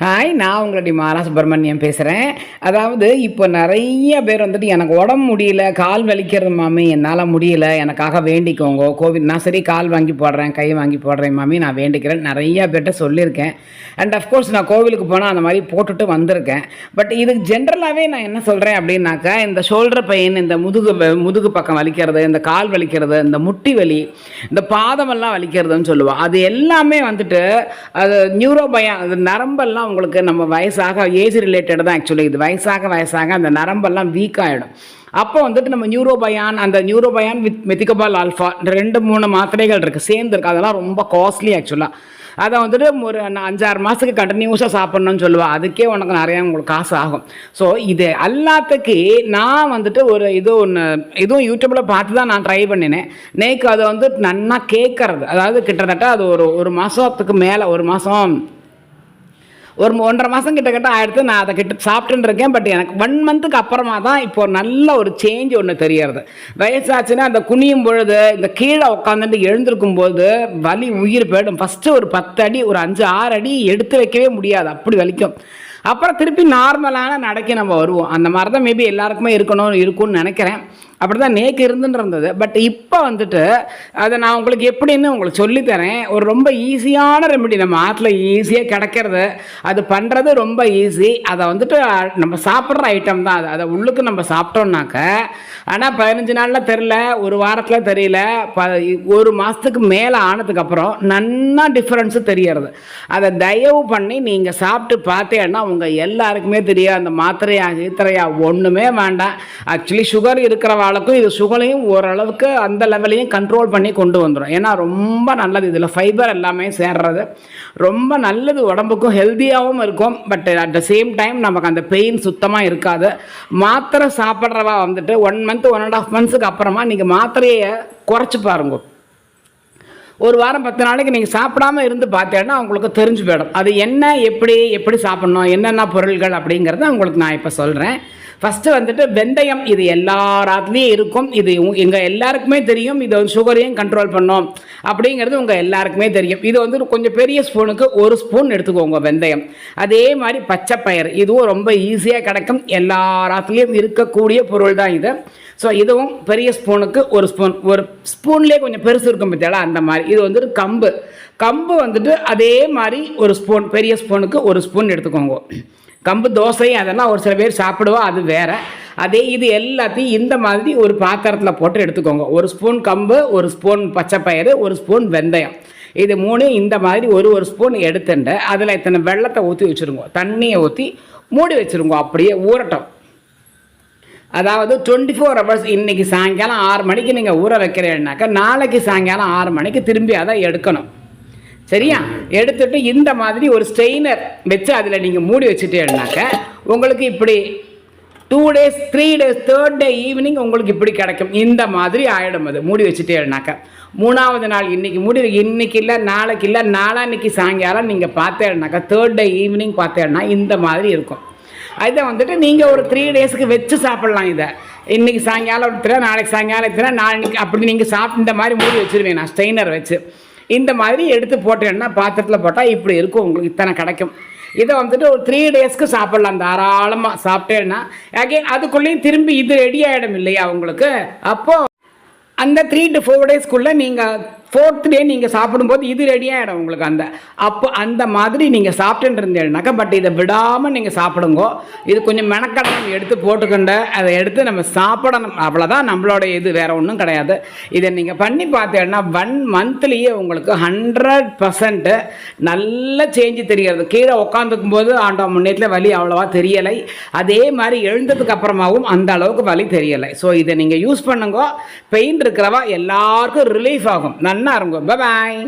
Hi நான் உங்களுடைய மாலா சுப்பிரமணியம் பேசுகிறேன் அதாவது இப்போ நிறைய பேர் வந்துட்டு எனக்கு உடம்பு முடியல கால் வலிக்கிறது மாமி என்னால் முடியல எனக்காக வேண்டிக்கோங்க. கோவிட் நான் சரி கால் வாங்கி போடுறேன் கை வாங்கி போடுறேன் மாமி நான் வேண்டிக்கிறேன். நிறைய பேர்கிட்ட சொல்லியிருக்கேன். அண்ட் அஃப்கோர்ஸ் நான் கோவிலுக்கு போனால் அந்த மாதிரி போட்டுட்டு வந்திருக்கேன். பட் இதுக்கு ஜென்ரலாகவே நான் என்ன சொல்கிறேன் அப்படின்னாக்கா இந்த ஷோல்டர் பெயின் இந்த முதுகு முதுகு பக்கம் வலிக்கிறது இந்த கால் வலிக்கிறது இந்த முட்டி வலி இந்த பாதமெல்லாம் வலிக்கிறதுன்னு சொல்லுவாள் அது எல்லாமே வந்துட்டு அது நியூரோபயம் அது நரம்பெல்லாம் உங்களுக்கு நம்ம வயசாக ஏஜ் ரிலேட்டட் தான் ஆக்சுவலி இது வயசாக வயசாக அந்த நரம்பெல்லாம் வீக் ஆகிடும் அப்போ வந்துட்டு நம்ம நியூரோபயான் அந்த நியூரோபயான் வித் மெத்திகபால் ஆல்ஃபா ரெண்டு மூணு மாத்திரைகள் இருக்குது சேர்ந்துருக்கு. அதெல்லாம் ரொம்ப காஸ்ட்லி ஆக்சுவலாக அதை வந்துட்டு ஒரு அஞ்சாறு மாதத்துக்கு கண்டினியூஸாக சாப்பிட்ணுன்னு சொல்லுவாள் அதுக்கே உனக்கு நிறையா உங்களுக்கு காசு ஆகும். ஸோ இது எல்லாத்துக்கு நான் வந்துட்டு ஒரு இது ஒன்று இதுவும் யூடியூப்பில் பார்த்து தான் நான் ட்ரை பண்ணினேன். நேக்கு அதை வந்து நன்னா கேட்கறது அதாவது கிட்டத்தட்ட அது ஒரு ஒரு மாதத்துக்கு மேலே ஒரு மாதம் ஒரு ஒன்றரை மாதம் கிட்ட கிட்ட ஆயிடுத்து நான் அதை கிட்ட சாப்பிட்டுன்னு இருக்கேன். பட் எனக்கு ஒன் மந்த்துக்கு அப்புறமா தான் இப்போ நல்ல ஒரு சேஞ்ச் ஒன்று தெரியறது. வயசாச்சுன்னா அந்த குனியும் பொழுது இந்த கீழே உட்காந்துட்டு எழுந்திருக்கும் போது வலி உயிர் போயிடும். ஃபஸ்ட்டு ஒரு பத்து அடி ஒரு அஞ்சு ஆறு அடி எடுத்து வைக்கவே முடியாது. அப்படி வலிக்கும். அப்புறம் திருப்பி நார்மலான நடைக்கு நம்ம வருவோம். அந்த மாதிரி தான் மேபி எல்லாருக்குமே இருக்கணும் இருக்கும்னு நினைக்கிறேன். அப்படி தான் நேக்கு இருந்துன்னு இருந்தது. பட் இப்போ வந்துட்டு அதை நான் உங்களுக்கு எப்படின்னு உங்களுக்கு சொல்லித்தரேன். ஒரு ரொம்ப ஈஸியான ரெமெடி நம்ம ஆற்றுல ஈஸியாக கிடைக்கிறது. அது பண்ணுறது ரொம்ப ஈஸி அதை வந்துட்டு நம்ம சாப்பிட்ற ஐட்டம் தான் அது. அதை உள்ளுக்கு நம்ம சாப்பிட்டோம்னாக்க ஆனால் பதினஞ்சு நாளில் தெரில ஒரு வாரத்தில் தெரியல ப ஒரு மாதத்துக்கு மேலே ஆனதுக்கப்புறம் நன்னா டிஃப்ரென்ஸு தெரியறது அதை தயவு பண்ணி நீங்கள் சாப்பிட்டு பார்த்தேன்னா உங்கள் எல்லாருக்குமே தெரியும். அந்த மாத்திரையா கீத்திரையா ஒன்றுமே வேண்டாம். ஆக்சுவலி சுகர் ஆளுக்கும் இது சுகரையும் ஓரளவுக்கு அந்த லெவலையும் கண்ட்ரோல் பண்ணி கொண்டு வந்துடும் ஏன்னா ரொம்ப நல்லது. இதில் ஃபைபர் எல்லாமே சேர்றது. ரொம்ப நல்லது. உடம்புக்கும் ஹெல்த்தியாகவும் இருக்கும். But at the same time நமக்கு அந்த பெயின் சுத்தமாக இருக்காது. மாத்திரை சாப்பிட்றவா வந்துட்டு one month one and half மந்த்ஸுக்கு அப்புறமா நீங்கள் மாத்திரையை குறைச்சி பாருங்க. ஒரு வாரம் பத்து நாளைக்கு நீங்கள் சாப்பிடாம இருந்து பார்த்தேன்னா உங்களுக்கு தெரிஞ்சு போயிடும். அது என்ன எப்படி எப்படி சாப்பிட்ணும் என்னென்ன பொருள்கள் அப்படிங்கிறத உங்களுக்கு நான் இப்போ சொல்கிறேன் ஃபஸ்ட்டு வந்துட்டு வெந்தயம் இது எல்லாராத்துலேயும் இருக்கும். இது எங்கள் எல்லாருக்குமே தெரியும். இது வந்து சுகரையும் கண்ட்ரோல் பண்ணும்? அப்படிங்கிறது உங்கள் எல்லாருக்குமே தெரியும். இது வந்து கொஞ்சம் பெரிய ஸ்பூனுக்கு ஒரு ஸ்பூன் எடுத்துக்கோங்க வெந்தயம். அதே மாதிரி பச்சை பயிர் இதுவும் ரொம்ப ஈஸியாக கிடைக்கும். எல்லாராத்துலேயும் இருக்கக்கூடிய பொருள் தான் இது. ஸோ இதுவும் பெரிய ஸ்பூனுக்கு ஒரு ஸ்பூன் ஒரு ஸ்பூன்லேயே கொஞ்சம் பெருசு இருக்கும் பத்தியால அந்த மாதிரி. இது வந்துட்டு கம்பு. கம்பு வந்துட்டு அதே மாதிரி ஒரு ஸ்பூன் பெரிய ஸ்பூனுக்கு ஒரு ஸ்பூன் எடுத்துக்கோங்க. கம்பு தோசை அதெல்லாம் ஒரு சில பேர் சாப்பிடுவா அது வேறு. அதே இது எல்லாத்தையும் இந்த மாதிரி ஒரு பாத்திரத்தில் போட்டு எடுத்துக்கோங்க. ஒரு ஸ்பூன் கம்பு ஒரு ஸ்பூன் பச்சைப்பயிறு ஒரு ஸ்பூன் வெந்தயம். இது மூணு இந்த மாதிரி ஒரு ஒரு ஸ்பூன் எடுத்துட்டு அதில் இத்தனை வெள்ளத்தை ஊற்றி வச்சுருங்க. தண்ணியை ஊற்றி மூடி வச்சுருங்க அப்படியே ஊறட்டும். அதாவது டுவெண்ட்டி ஃபோர் ஹவர்ஸ் இன்றைக்கி சாயங்காலம் ஆறு மணிக்கு நீங்கள் ஊற வைக்கிறேன்னாக்கா நாளைக்கு சாயங்காலம் ஆறு மணிக்கு திரும்பி அதை எடுக்கணும். சரியா? எடுத்துட்டு இந்த மாதிரி ஒரு ஸ்ட்ரெயினர் வச்சு அதில் நீங்கள் மூடி வச்சுட்டேன்னாக்க உங்களுக்கு இப்படி two days three days third day evening உங்களுக்கு இப்படி கிடைக்கும். இந்த மாதிரி ஆகிடும் அது. மூடி வச்சுட்டேனாக்க மூணாவது நாள் இன்றைக்கி மூடி இன்றைக்கி இல்லை நாளைக்கு இல்லை நாளான்னைக்கு சாயங்காலம் நீங்கள் பார்த்தேன்னாக்கா தேர்ட் டே ஈவினிங் பார்த்தேன்னா இந்த மாதிரி இருக்கும். அதை வந்துட்டு நீங்கள் ஒரு த்ரீ டேஸ்க்கு வச்சு சாப்பிட்லாம் இதை. இன்றைக்கி சாயங்காலம் எடுத்துகிறேன் நாளைக்கு சாயங்காலம் எடுத்துகிறேன் நாளைக்கு அப்படி நீங்கள் சாப்பிட்டு இந்த மாதிரி மூடி வச்சுருவேன் நான் ஸ்ட்ரெயினர் வச்சு. இந்த மாதிரி எடுத்து போட்டேன்னா பாத்திரத்தில் போட்டால் இப்படி இருக்கும் உங்களுக்கு இத்தனை கிடைக்கும். இதை வந்துட்டு ஒரு த்ரீ டேஸ்க்கு சாப்பிட்லாம் தாராளமாக சாப்பிட்டேன்னா. அகெயின் அதுக்குள்ளேயும் திரும்பி இது ரெடி ஆகிடும் இல்லையா உங்களுக்கு? அப்போது அந்த த்ரீ டு ஃபோர் டேஸ்க்குள்ளே நீங்கள் ஃபோர்த் டே நீங்கள் சாப்பிடும்போது இது ரெடி ஆகிடும் உங்களுக்கு அந்த. அப்போ அந்த மாதிரி நீங்கள் சாப்பிட்டுட்டு இருந்தீங்கனாக்கா பட் இதை விடாமல் நீங்கள் சாப்பிடுங்க. இது கொஞ்சம் மெனக்கடனம் எடுத்து போட்டுக்கொண்டு அதை எடுத்து நம்ம சாப்பிடணும். அவ்வளோதான் நம்மளோட இது வேறு ஒன்றும் கிடையாது. இதை நீங்கள் பண்ணி பார்த்தீங்கன்னா ஒன் மந்த்லேயே உங்களுக்கு ஹண்ட்ரட் பர்சன்ட்டு நல்ல சேஞ்சு தெரிகிறது. கீழே உட்காந்துக்கும் போது ஆண்டா முன்னேற்றில் வலி அவ்வளோவா தெரியலை. அதே மாதிரி எழுந்ததுக்கு அப்புறமாவும் அந்த அளவுக்கு வலி தெரியலை. ஸோ இதை நீங்கள் யூஸ் பண்ணுங்க. பெயின் இருக்கிறவா எல்லாருக்கும் ரிலீஃப் ஆகும். நன்னா இருங்க பாய்